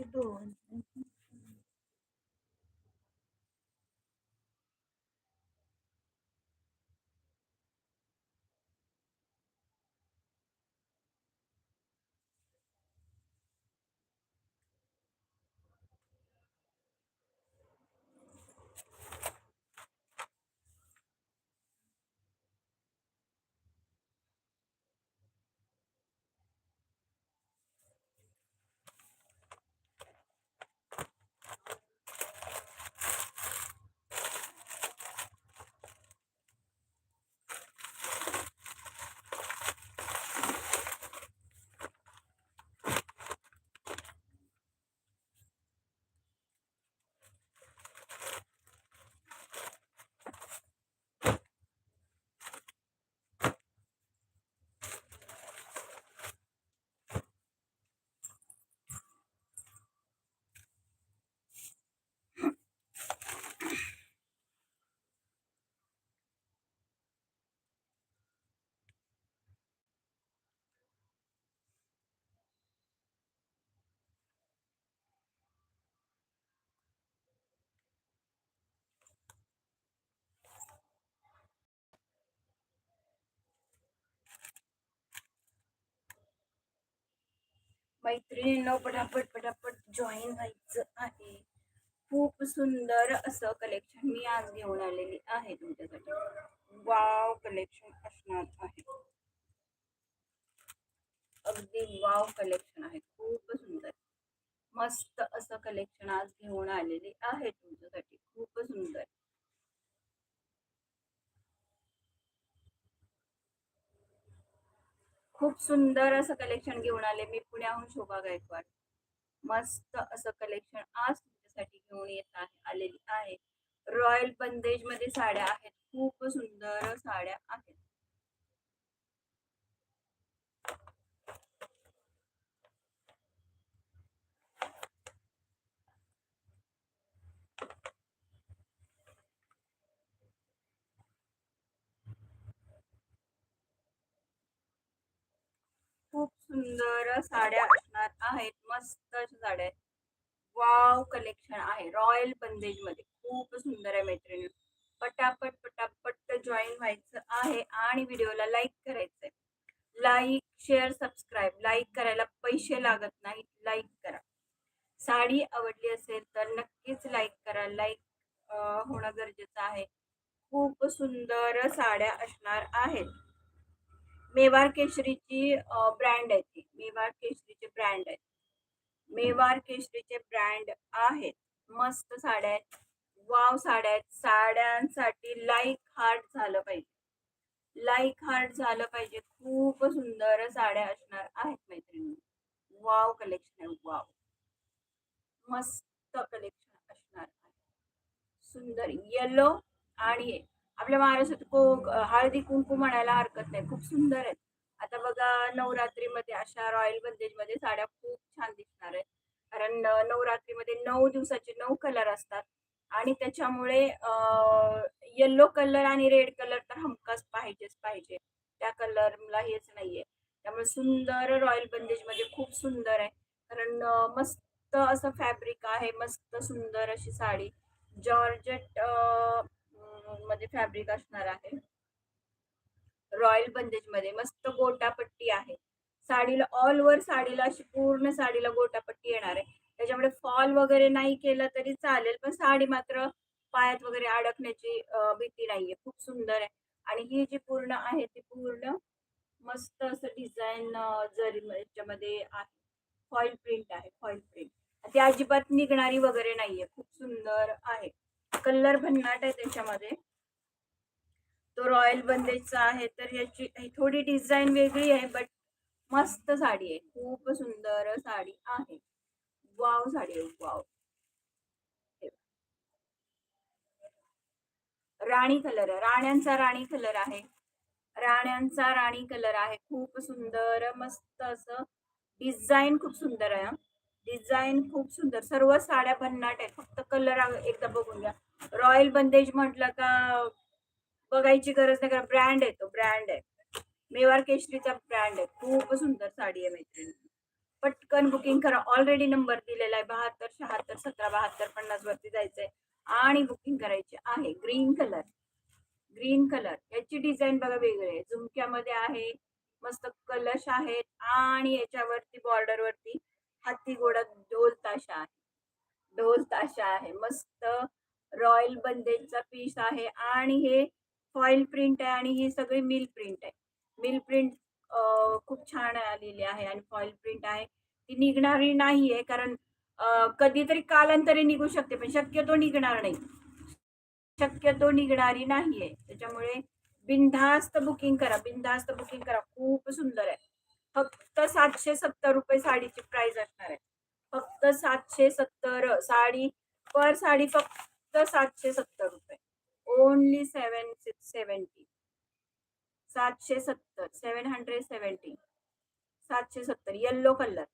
Itu. मैत्रिणींनो पटापट पटापट जॉईन व्हायचं आहे. खूप सुंदर असं कलेक्शन मी आज घेऊन आलेली आहे तुमच्यासाठी. वाव कलेक्शन असणार आहे. अगदी वाव कलेक्शन आहे. खूप सुंदर. मस्त असं कलेक्शन आज घेऊन आलेले आहे तुमच्यासाठी. खूप सुंदर. खूप सुंदर असं कलेक्शन घेऊन आले मी पुण्याहून शोभा गायकवाड. मस्त असं कलेक्शन आज तुमच्यासाठी घेऊन येत आहे आलेली आहे. रॉयल बंदेजमध्ये साड्या आहेत खूप सुंदर साड्या आहेत खूप सुंदर साड्या असणार आहेत. मस्त अशा साड्या आहेत. वाव कलेक्शन आहे. रॉयल बंदेजमध्ये. खूप सुंदर आहे मैत्रिणी. पटापट पटापट जॉईन व्हायचं आहे आणि व्हिडिओला लाईक करायचंय. लाईक शेअर सबस्क्राईब लाईक करायला पैसे लागत नाहीत. लाईक करा. साडी आवडली असेल तर नक्कीच लाईक करा. लाईक होणं गरजेचं आहे. खूप सुंदर साड्या असणार आहेत. मेवार केशरीची ब्रँड आहे ती. मेवार केशरीचे ब्रँड आहेत. मेवार केशरीचे ब्रँड आहेत. मस्त साड्या आहेत. वाव साड्या आहेत. साड्यांसाठी लाईक हार्ट झालं पाहिजे. लाईक हार्ट झालं पाहिजे. खूप सुंदर साड्या असणार आहेत मैत्रिणी. वाव कलेक्शन आहे. वाव. मस्त कलेक्शन असणार आहे. सुंदर. येलो आणि आपल्या महाराष्ट्रात को हळदी कुंकू म्हणायला हरकत नाही. खूप सुंदर आहेत. आता बघा नवरात्रीमध्ये अशा रॉयलमध्ये साड्या खूप छान दिसणार आहेत. कारण नवरात्रीमध्ये नऊ दिवसाचे नऊ कलर असतात. आणि त्याच्यामुळे येल्लो कलर आणि रेड कलर तर हमखास पाहिजेच पाहिजे. त्या कलरला हेच नाहीये. त्यामुळे सुंदर रॉयलमध्ये खूप सुंदर आहे. कारण मस्त असं फॅब्रिक आहे. मस्त सुंदर अशी साडी. जॉर्जेट मध्ये फॅब्रिक असणार आहे. रॉयल बंदेजमध्ये मस्त गोटापट्टी आहे. साडीला ऑल वर साडीला अशी पूर्ण साडीला गोटापट्टी येणार आहे. त्याच्यामुळे फॉल वगैरे नाही केलं तरी चालेल पण साडी मात्र पायात वगैरे अडकण्याची भीती नाहीये. खूप सुंदर आहे. आणि ही जी पूर्ण आहे ती पूर्ण मस्त असं डिझाईन जरी याच्यामध्ये आहे. फॉईल प्रिंट आहे फॉईल प्रिंट ती अजिबात निघणारी वगैरे नाहीये. खूप सुंदर आहे. कलर भन्नाट आहे त्याच्यामध्ये. तो रॉयल बंदेजचा आहे तर याची थोडी डिझाईन वेगळी आहे बट मस्त साडी आहे. खूप सुंदर साडी आहे. वाव साडी आहे वाव राणी कलर आहे राण्यांचा राणी कलर आहे. राण्यांचा राणी कलर आहे. खूप सुंदर मस्त असं डिझाईन खूप सुंदर आहे डिझाईन खूप सुंदर. सर्व साड्या भन्नाट आहेत. फक्त कलर एकदा बघून घ्या. रॉयल बंदेज म्हटलं का बघायची गरज नाही कारण ब्रँड आहे तो ब्रँड आहे. मेवार केशरीचा ब्रँड आहे. खूप सुंदर साडी आहे मैत्रिणी. पटकन बुकिंग करा. ऑलरेडी नंबर दिलेला आहे. बहात्तर शहात्तर सतरा बहात्तर पन्नास वरती जायचंय. आणि बुकिंग करायची आहे. ग्रीन कलर ग्रीन कलर याची डिझाईन बघा वेगळी आहे. झुमक्यामध्ये आहे. मस्त कलश आहेत आणि याच्यावरती बॉर्डर वरती हत्ती घोडा ढोल ताशा आहे. ढोल ताशा आहे. मस्त रॉयल बंदेजचा पीस आहे आणि हे फॉईल प्रिंट आहे आणि ही सगळी मिल प्रिंट आहे. मिल प्रिंट खूप छान आलेली आहे आणि फॉईल प्रिंट आहे. ती निघणारी नाही आहे कारण कधीतरी कालांतरी निघू शकते पण शक्यतो निघणार नाही. शक्यतो निघणारी नाहीये त्याच्यामुळे बिनधास्त बुकिंग करा बिनधास्त बुकिंग करा. खूप सुंदर आहे. फक्त सातशे सत्तर रुपये साडीची प्राइस असणार आहे. फक्त सातशे सत्तर साडी पर साडी फक्त सातशे सत्तर रुपये. ओनली सेवन सिक्स सेवन्टी सातशे सत्तर सेवन हंड्रेड सेवन्टी सातशे सत्तर येल्लो कलर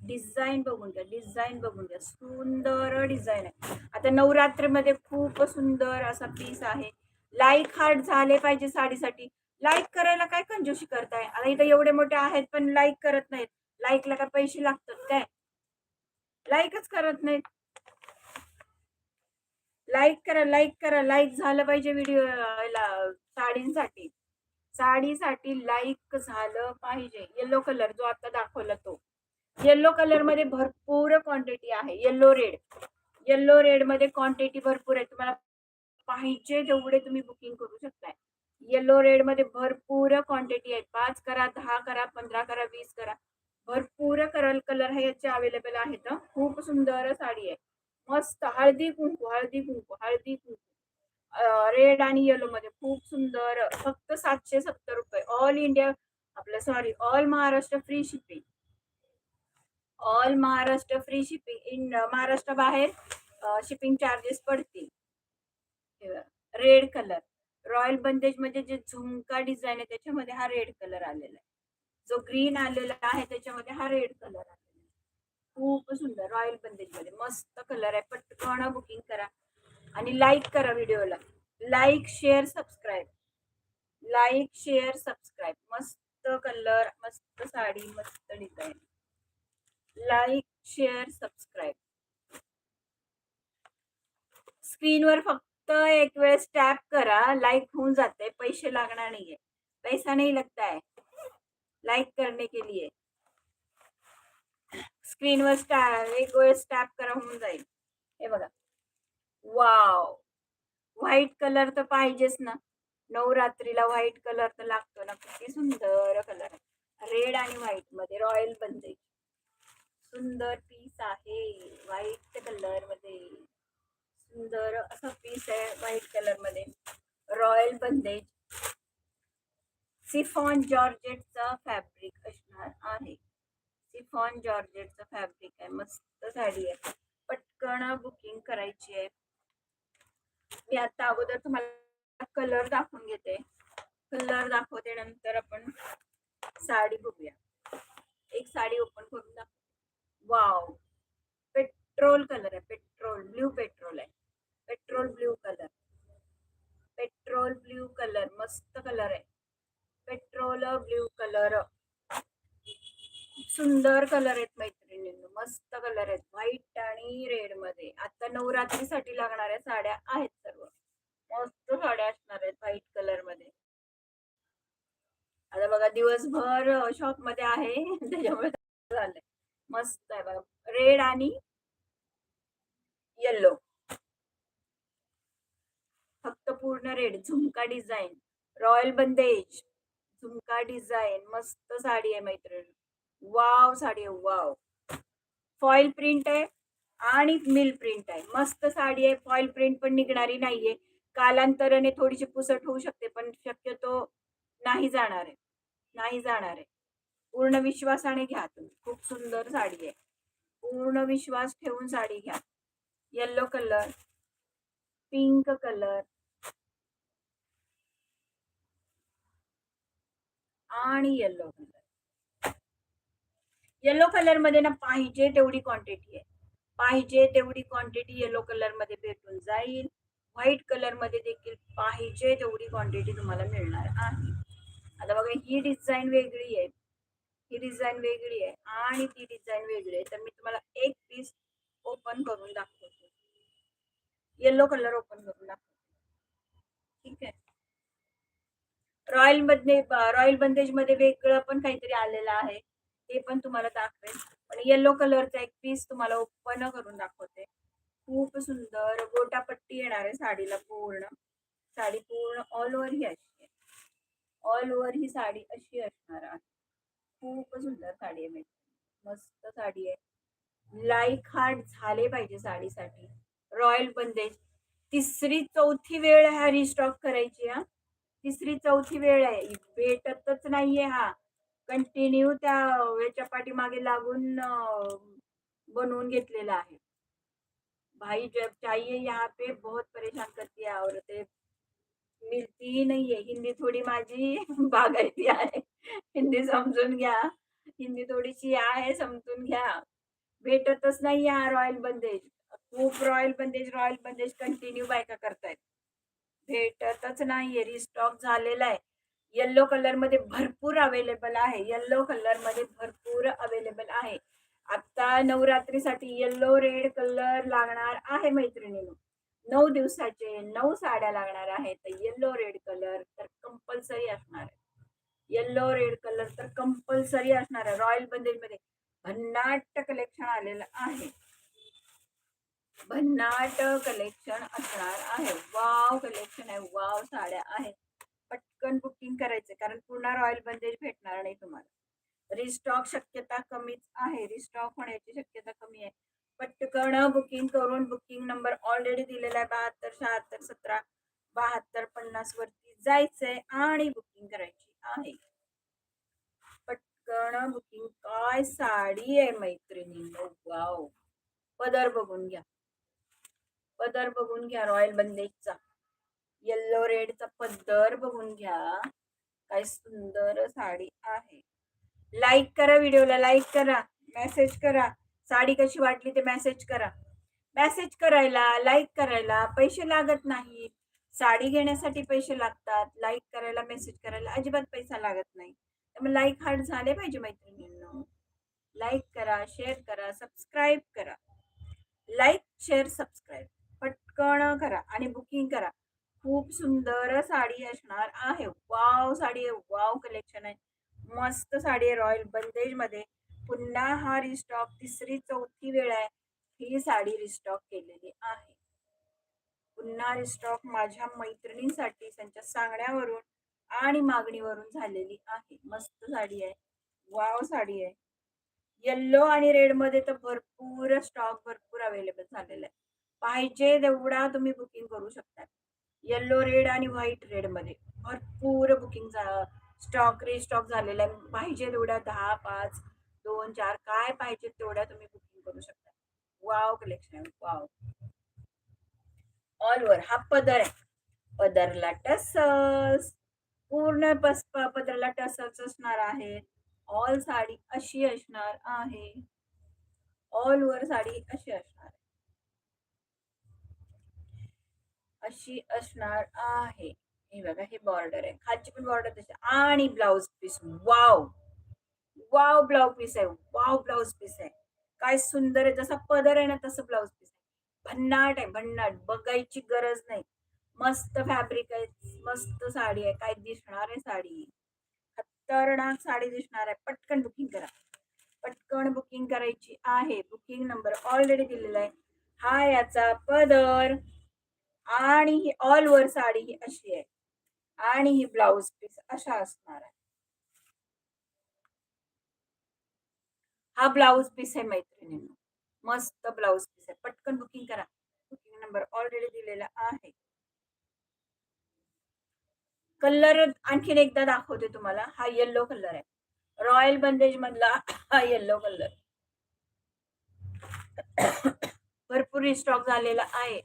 डिझाईन बघून घ्या डिझाईन बघून घ्या. सुंदर डिझाईन आहे. आता नवरात्रीमध्ये खूप सुंदर असा पीस आहे. लाईक हार्ट झाले पाहिजे साडीसाठी. लाईक करायला काय कंजूशी करताय? आता इथं एवढे मोठे आहेत पण लाईक करत नाहीत. लाईकला काय पैसे लागतात काय? लाईकच करत नाहीत. लाईक करा लाईक करा. लाईक झालं पाहिजे व्हिडिओ साडींसाठी. साडीसाठी लाईक झालं पाहिजे. येलो कलर जो आता दाखवला तो. येल्लो कलरमध्ये भरपूर क्वांटिटी आहे. येल्लो रेड येल्लो रेडमध्ये क्वांटिटी भरपूर आहे. तुम्हाला पाहिजे तेवढे तुम्ही बुकिंग करू शकताय. येल्लो रेडमध्ये भरपूर क्वांटिटी आहे पाच करा दहा करा पंधरा करा वीस करा. भरपूर करल कलर हे याचे अवेलेबल आहेत. खूप सुंदर साडी आहे. मस्त हळदी कुंकू हळदी कुंकू हळदी कुंकू. रेड आणि येलो मध्ये खूप सुंदर फक्त सातशे सत्तर रुपये. ऑल इंडिया आपलं sorry all Maharashtra free shipping all Maharashtra free shipping in Maharashtra बाहेर शिपिंग चार्जेस पडतील. रेड कलर रॉयल बंदेजमध्ये जे झुमका डिझाईन आहे त्याच्यामध्ये हा रेड कलर आलेला आहे. जो ग्रीन आलेला आहे त्याच्यामध्ये हा रेड कलर आला आहे. खूप सुंदर रॉयल बंदेज मस्त कलर आहे. पटकन बुकिंग करा. आणि लाईक करा व्हिडिओला like share subscribe like share subscribe मस्त कलर मस्त साडी मस्त डिझाईन लाईक शेअर सबस्क्राईब स्क्रीनवर फक्त एक वेळेस टॅप करा. लाईक होऊन जाते पैसे लागणार नाहीये. पैसा नाही लगता है लाईक करने के लिए. स्क्रीनवर स्टॅ एक वेळ स्टॅप करा होऊन जाईल. हे बघा. वाव! व्हाईट कलर तर पाहिजेच ना. नवरात्रीला व्हाईट कलर तर लागतो ना. किती सुंदर कलर आहे. रेड आणि व्हाईटमध्ये रॉयल बंदेज सुंदर पीस आहे. व्हाईट कलरमध्ये. सुंदर असं पीस आहे व्हाईट कलरमध्ये. रॉयल बंदेज सिफॉन जॉर्जेटचा फॅब्रिक असणार आहे. सिफॉन जॉर्जेटचं फॅब्रिक आहे. मस्त साडी आहे. पटकन बुकिंग करायची आहे. मी आता अगोदर तुम्हाला कलर दाखवून घेते. कलर दाखवते नंतर आपण साडी बघूया. एक साडी ओपन करून दाखव वाव पेट्रोल कलर आहे. पेट्रोल ब्ल्यू पेट्रोल आहे. Petrol blue colour petrol blue colour मस्त कलर आहे. पेट्रोल ब्ल्यू कलर सुंदर कलर आहेत मैत्रिणींनो. मस्त कलर आहेत. व्हाईट आणि रेडमध्ये. आता नवरात्रीसाठी लागणाऱ्या साड्या आहेत सर्व. मस्त साड्या असणार आहेत व्हाईट कलरमध्ये. आता बघा दिवसभर शॉपमध्ये आहे. त्याच्यामुळे झालंय. मस्त आहे बघा. रेड आणि येल्लो फक्त पूर्ण रेड झुमका डिझाईन रॉयल बंदेज झुमका डिझाईन मस्त साडी आहे मैत्रिणी. वाव साडी आहे वाव. फॉईल प्रिंट आहे आणि मिल प्रिंट आहे. मस्त साडी आहे फॉईल प्रिंट पण निघणारी नाहीये. कालांतराने थोडीशी पुसट होऊ शकते पण शक्यतो नाही जाणार आहे. नाही जाणार आहे. पूर्ण विश्वासाने घ्या तुम्ही. खूप सुंदर साडी आहे. पूर्ण विश्वास ठेवून साडी घ्या. येल्लो कलर पिंक कलर आणि येल्लो कलर येलो कलरमध्ये ना पाहिजे तेवढी क्वांटिटी आहे. पाहिजे तेवढी क्वांटिटी येलो कलरमध्ये भेटून जाईल. व्हाईट कलरमध्ये देखील पाहिजे तेवढी क्वांटिटी तुम्हाला मिळणार आहे. आता बघा ही डिझाईन वेगळी आहे. ही डिझाईन वेगळी आहे आणि ती डिझाईन वेगळी आहे. तर मी तुम्हाला एक पीस ओपन करून दाखवते. येलो कलर ओपन करून दाखवते. ठीक आहे? रॉयलमध्ये रॉयल बंदेजमध्ये वेगळं पण काहीतरी आलेलं आहे. ते पण तुम्हाला दाखवेल पण येलो कलरचा एक पीस तुम्हाला ओपन करून दाखवते. खूप सुंदर गोटापट्टी येणार आहे साडीला पूर्ण. साडी पूर्ण ऑल ओव्हर ही अशी आहे. ऑल ओव्हर ही साडी अशी असणार आहे. खूप सुंदर साडी आहे मस्त साडी आहे. लाईक हार्ट झाले पाहिजे साडीसाठी. रॉयल बंदेज तिसरी चौथी वेळ हा रिस्टॉक करायची हा. तिसरी चौथी वेळ आहे. भेटतच नाहीये हा. कंटिन्यू त्या याच्या पाठीमागे लागून बनवून घेतलेला आहे. भाई जब चाहिए यहाँ पे बहुत परेशान करती है औरतें. मिलती ही नहीं है. हिंदी थोडी माझी बागायती आहे. हिंदी समजून घ्या. हिंदी थोडीशी आहे समजून घ्या. भेटतच नाही या रॉयल बंदेज. खूप royal bandhej royal bandhej continue बायका करतायत. भेटतच नाहीये. रिस्टॉक झालेला आहे. येल्लो कलरमध्ये भरपूर अवेलेबल आहे. येल्लो कलरमध्ये भरपूर अवेलेबल आहे. आता नवरात्रीसाठी येल्लो रेड कलर लागणार आहे मैत्रिणीनं. नऊ दिवसाचे नऊ साड्या लागणार आहेत. येल्लो रेड कलर तर कंपल्सरी असणार आहे. येल्लो रेड कलर तर कंपल्सरी असणार आहे. रॉयल बंदेजमध्ये भन्नाट कलेक्शन आलेलं आहे. भन्नाट कलेक्शन असणार आहे. वाव कलेक्शन आहे. वाव साड्या आहेत. पटकन बुकिंग करायचं कारण पुन्हा रॉयल बंदेज भेटणार नाही तुम्हाला. रिस्टॉक शक्यता कमीच आहे. रिस्टॉक होण्याची शक्यता कमी आहे. पटकन बुकिंग करून बुकिंग नंबर ऑलरेडी दिलेला आहे बहात्तर शहात्तर सतरा बहात्तर पन्नास वरती जायचंय आणि बुकिंग करायची आहे. पटकन बुकिंग काय साडी आहे मैत्रिणी? वाव. पदर बघून घ्या. पदर बघून घ्या रॉयल बंदेजचा. येल्लो रेडचा पदर बघून घ्या. काय सुंदर साडी आहे. लाईक करा व्हिडिओला लाईक करा मेसेज करा. साडी कशी वाटली ते मेसेज करा. मेसेज करायला लाईक करायला पैसे लागत नाहीत. साडी घेण्यासाठी पैसे लागतात. लाईक करायला मेसेज करायला अजिबात पैसा लागत नाही. त्यामुळे लाईक हार्ड झाले पाहिजे मैत्रिणींना. लाईक करा शेअर करा सबस्क्राईब करा. लाईक शेअर सबस्क्राईब पटकन करा आणि बुकिंग करा. खूप सुंदर साडी असणार आहे. वाव साडी आहे. वाव कलेक्शन आहे. मस्त साडी आहे रॉयल बंदेजमध्ये. पुन्हा हा रिस्टॉक तिसरी चौथी वेळ आहे. ही साडी रिस्टॉक केलेली आहे. पुन्हा रिस्टॉक माझ्या मैत्रिणींसाठी त्यांच्या सांगण्यावरून आणि मागणीवरून झालेली आहे. मस्त साडी आहे. वाव साडी आहे. येल्लो आणि रेडमध्ये तर भरपूर स्टॉक भरपूर अवेलेबल झालेला आहे. पाहिजे तेवढा तुम्ही बुकिंग करू शकता. येल्लो रेड आणि व्हाईट रेडमध्ये. भरपूर बुकिंग स्टॉक रिस्टॉक झालेला आहे पाहिजे तेवढ्या दहा पाच दोन चार काय पाहिजे तेवढ्या तुम्ही बुकिंग करू शकता. वाव कलेक्शन आहे वाव ऑल ओव्हर हा पदर आहे. पदरला टसल्स. पूर्ण पस पदरला टसल्स असणार आहेत ऑल साडी अशी असणार आहे. ऑल ओव्हर साडी अशी असणार अशी असणार आहे. हे बघा हे बॉर्डर आहे. खालची पण बॉर्डर तशी आणि blouse piece wow wow blouse piece आहे. वाव ब्लाउज पीस आहे. काय सुंदर आहे. जसा पदर आहे ना तसं ब्लाउज पीस आहे. भन्नाट आहे भन्नाट. बघायची गरज नाही. मस्त फॅब्रिक आहे. मस्त साडी आहे. काय दिसणार आहे साडी? खतरनाक साडी दिसणार आहे. पटकन बुकिंग करा. पटकन बुकिंग करायची आहे. बुकिंग नंबर ऑलरेडी दिलेला आहे. हा याचा पदर. आणि ही ऑल ओव्हर साडी ही अशी आहे. आणि ही ब्लाउज पीस अशा असणार आहे. हा ब्लाउज पीस आहे मैत्रिणींना. मस्त ब्लाउज पीस आहे. पटकन बुकिंग करा. बुकिंग नंबर ऑलरेडी दिलेला आहे. कलर आणखीन एकदा दाखवते तुम्हाला. हा येल्लो कलर आहे. रॉयल बंदेज मधला हा येल्लो कलर भरपूर स्टॉक झालेला आहे.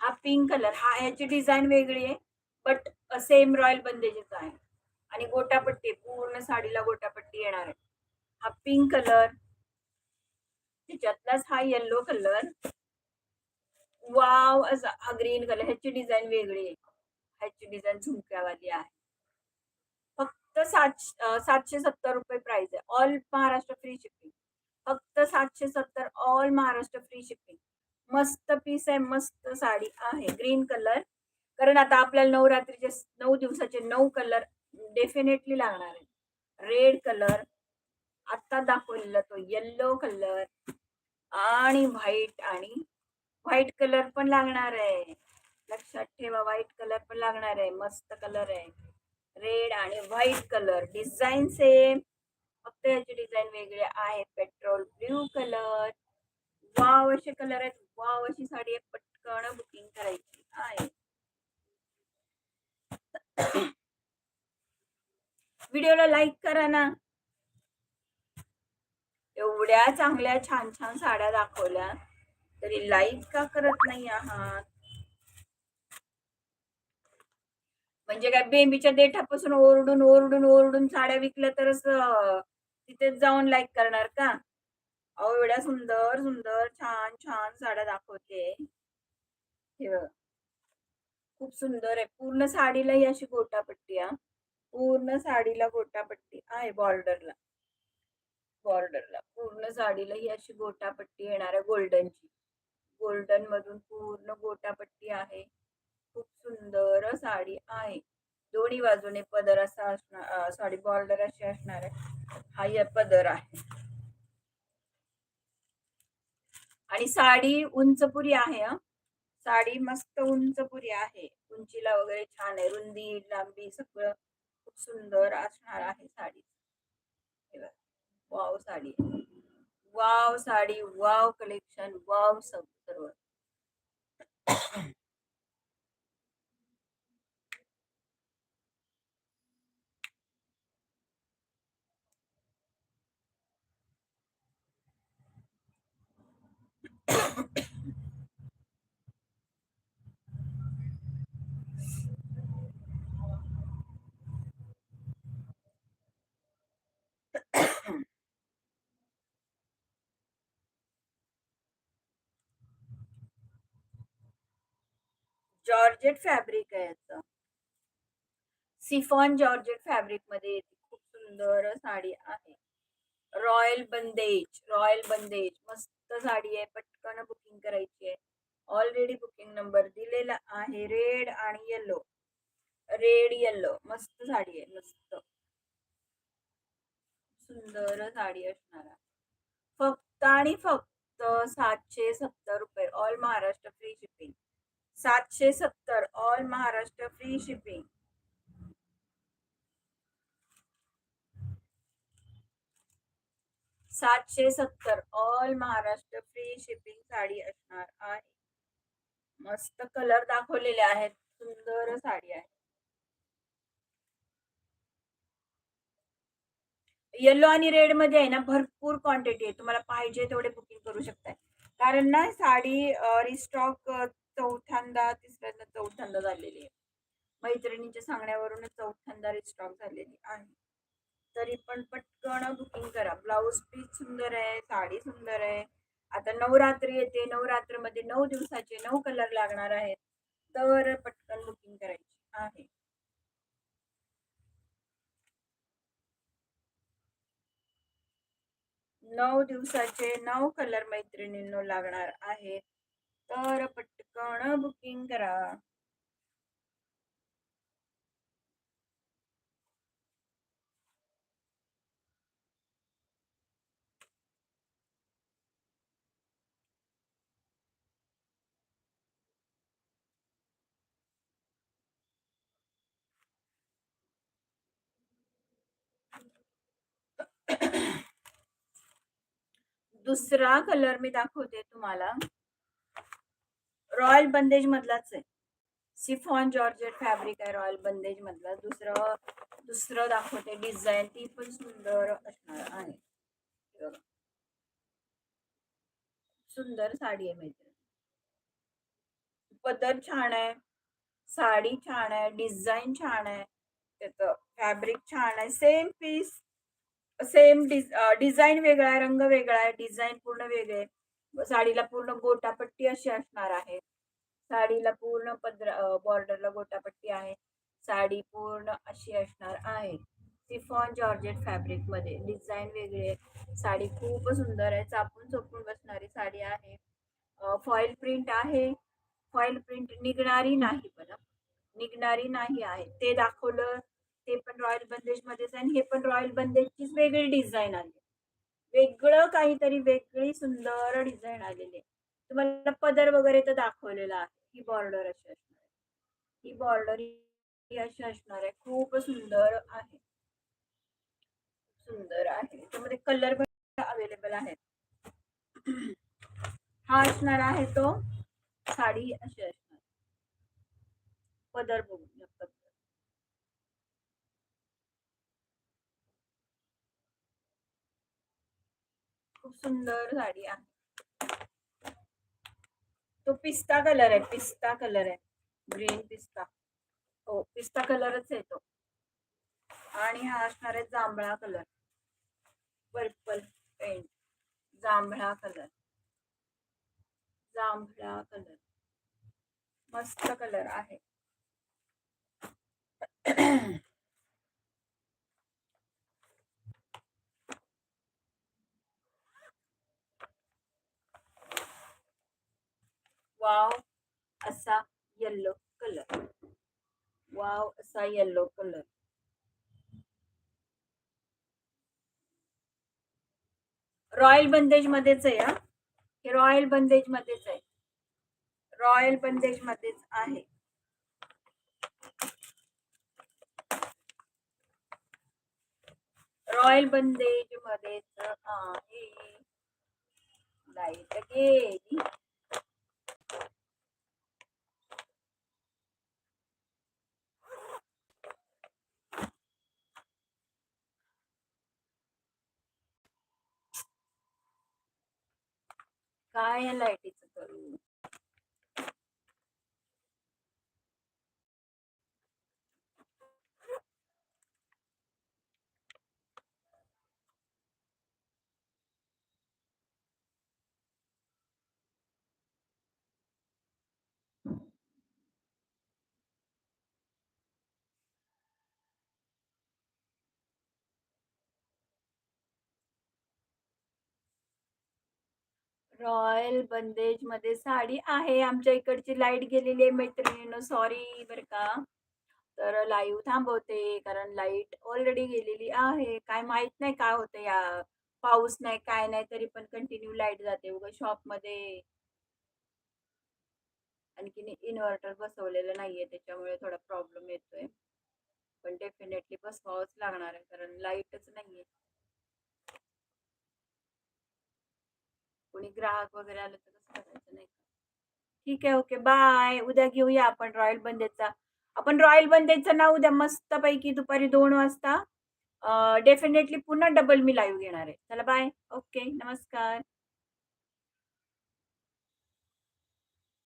हा पिंक कलर हा ह्याची डिझाईन वेगळी आहे बट सेम रॉयल बंदेजेच आहे. आणि गोटापट्टी पूर्ण साडीला गोटापट्टी येणार आहे. हा पिंक कलर त्याच्यातलाच हा येल्लो कलर वाव असा हा ग्रीन कलर ह्याची डिझाईन वेगळी आहे. ह्याची डिझाईन झुमक्यावाली आहे. फक्त सात सातशे सत्तर रुपये प्राइस आहे. ऑल महाराष्ट्र फ्री शिपिंग फक्त सातशे सत्तर ऑल महाराष्ट्र फ्री शिपिंग मस्त पीस आहे मस्त साडी आहे ग्रीन कलर कारण आता आपल्याला नवरात्रीचे नऊ दिवसाचे नऊ कलर डेफिनेटली लागणार आहे रेड कलर आता दाखवलेला तो येल्लो कलर आणि व्हाईट आणि व्हाईट कलर पण लागणार आहे. लक्षात ठेवा व्हाईट कलर पण लागणार आहे. मस्त कलर आहे. रेड आणि व्हाईट कलर डिझाईन सेम फक्त याचे डिझाईन वेगळे आहेत. पेट्रोल ब्ल्यू कलर वाव असे कलर आहेत. वाव अशी साडी पटकन बुकिंग करायची. आहे व्हिडिओला लाईक करा ना. एवढ्या चांगल्या छान छान साड्या दाखवल्या तरी लाईक का करत नाही आहात? म्हणजे काय बेंबीच्या देठापासून ओरडून ओरडून ओरडून साड्या विकल्या तरच तिथेच जाऊन लाईक करणार का? अहो एवढ्या सुंदर सुंदर छान छान साड्या दाखवते. हे खूप सुंदर आहे. पूर्ण साडीला ही अशी गोटापट्टी आहे पूर्ण साडीला गोटापट्टी. आहे बॉर्डरला बॉर्डरला पूर्ण साडीला ही अशी गोटापट्टी येणार आहे गोल्डनची गोल्डन मधून पूर्ण गोटापट्टी आहे. खूप सुंदर साडी आहे. दोन्ही बाजूने पदर असा असणार सॉरी बॉर्डर अशी असणार आहे. हा या पदर आहे. आणि साडी उंचपुरी आहे हं. साडी मस्त उंचपुरी आहे. उंचीला वगैरे छान आहे. रुंदी लांबी सगळं खूप सुंदर असणार आहे sari. Wow sari. Wow sari. Wow collection. Wow सर्व जॉर्जेट फॅब्रिक आहे याचं. सिफॉन जॉर्जेट फॅब्रिकमध्ये खूप सुंदर साडी आहे. Royal bandhej royal bandhej. मस्त साडी आहे पटकन बुकिंग करायची आहे. ऑलरेडी बुकिंग नंबर दिलेला आहे रेड आणि येलो रेड येल्लो मस्त साडी आहे मस्त. सुंदर साडी असणार फक्त आणि फक्त सातशे सत्तर रुपये. ऑल महाराष्ट्र फ्री शिपिंग सातशे सत्तर. ऑल महाराष्ट्र फ्री शिपिंग सातशे सत्तर. All Maharashtra free shipping sari असणार आहे. मस्त कलर दाखवलेले आहेत. सुंदर साडी आहे. येलो आणि रेडमध्ये आहे ना भरपूर क्वांटिटी आहे. तुम्हाला पाहिजे तेवढे बुकिंग करू शकताय. कारण ना साडी रिस्टॉक चौथ्यांदा तिसऱ्यांदा चौथ्यांदा झालेली आहे. मैत्रिणींच्या सांगण्यावरूनच चौथ्यांदा रिस्टॉक झालेली आहे. तरी पण पटकन बुकिंग करा. ब्लाऊज पीस सुंदर आहे साडी सुंदर आहे. आता नवरात्री येते नवरात्रमध्ये नऊ दिवसाचे नऊ कलर लागणार आहेत. तर पटकन बुकिंग करायची आहे. नऊ दिवसाचे नऊ कलर मैत्रिणींनो लागणार आहेत. तर पटकन बुकिंग करा. दुसरा कलर मी दाखवते तुम्हाला. रॉयल बंदेज मधलाच आहे. सिफॉन जॉर्जेट फॅब्रिक आहे रॉयल बंदेज मधला. दुसरं दुसरं दाखवते डिझाईन ती पण सुंदर असणार आहे. सुंदर साडी आहे मैत्रिणी. पदर छान आहे. साडी छान आहे. डिझाईन छान आहे. त्याचं फॅब्रिक छान आहे. सेम पीस सेम डिझाईन वेगळा आहे रंग वेगळा आहे डिझाईन पूर्ण वेगळे साडीला पूर्ण गोटापट्टी अशी असणार आहे. साडीला पूर्ण पदर बॉर्डरला गोटापट्टी आहे. साडी पूर्ण अशी असणार आहे. सिफॉन जॉर्जेट फॅब्रिकमध्ये डिझाईन वेगळी आहे. साडी खूप सुंदर आहे. चापून चोपून बसणारी साडी आहे. फॉईल प्रिंट आहे. फॉईल प्रिंट निघणारी नाही पण निघणारी नाही आहे. ते दाखवलं ते पण रॉयल बंदेज मध्येच आहे. आणि हे पण रॉयल बंदेजचीच वेगळी डिझाईन आली वेगळं काहीतरी वेगळी सुंदर डिझाईन आलेली आहे. तुम्हाला पदर वगैरे तर दाखवलेला आहे. ही बॉर्डर अशी असणार आहे. ही बॉर्डर ही अशी असणार आहे. खूप सुंदर आहे. सुंदर आहे. त्यामध्ये कलर पण अवेलेबल आहेत हा असणार आहे तो साडी अशी असणार. पदर बघून. खूप सुंदर साडी आहे. तो पिस्ता कलर आहे पिस्ता कलर आहे. ग्रीन पिस्ता. हो पिस्ता कलरच आहे तो. आणि हा असणार आहे जांभळा कलर. पर्पल पेंट जांभळा कलर. जांभळा कलर. मस्त कलर आहे. वाव असा येल्लो कलर वाव असा येल्लो कलर रॉयल बंदेज मध्येच आहे हा? हे रॉयल बंदेज मध्येच आहे. रॉयल बंदेज मध्येच आहे. रॉयल बंदेज मध्येच आहे. लाइट गेली. काय या लाईटीचं करू रॉयल बंदेजमध्ये साडी आहे. आमच्या इकडची लाइट गेलेली आहे मैत्रिणीनं. सॉरी बरं का. तर लाईव्ह थांबवते कारण लाइट ऑलरेडी गेलेली आहे. काय माहीत नाही काय होतं या. पाऊस नाही काय नाही तरी पण कंटिन्यू लाइट जाते उगा शॉपमध्ये आणखीन इन्व्हर्टर बसवलेलं नाहीये त्याच्यामुळे थोडा प्रॉब्लेम येतोय. पण डेफिनेटली बसवावंच लागणार आहे कारण लाईटच नाहीये. कोणी ग्राहक वगैरे आलं तर कसं करायचं नाही ठीक आहे ओके बाय. उद्या घेऊया आपण रॉयल बंदेचा आपण रॉयल बंदेचं ना उद्या मस्तपैकी दुपारी दोन वाजता डेफिनेटली पुन्हा डबल मी लाईव्ह घेणार आहे. चला बाय. ओके नमस्कार.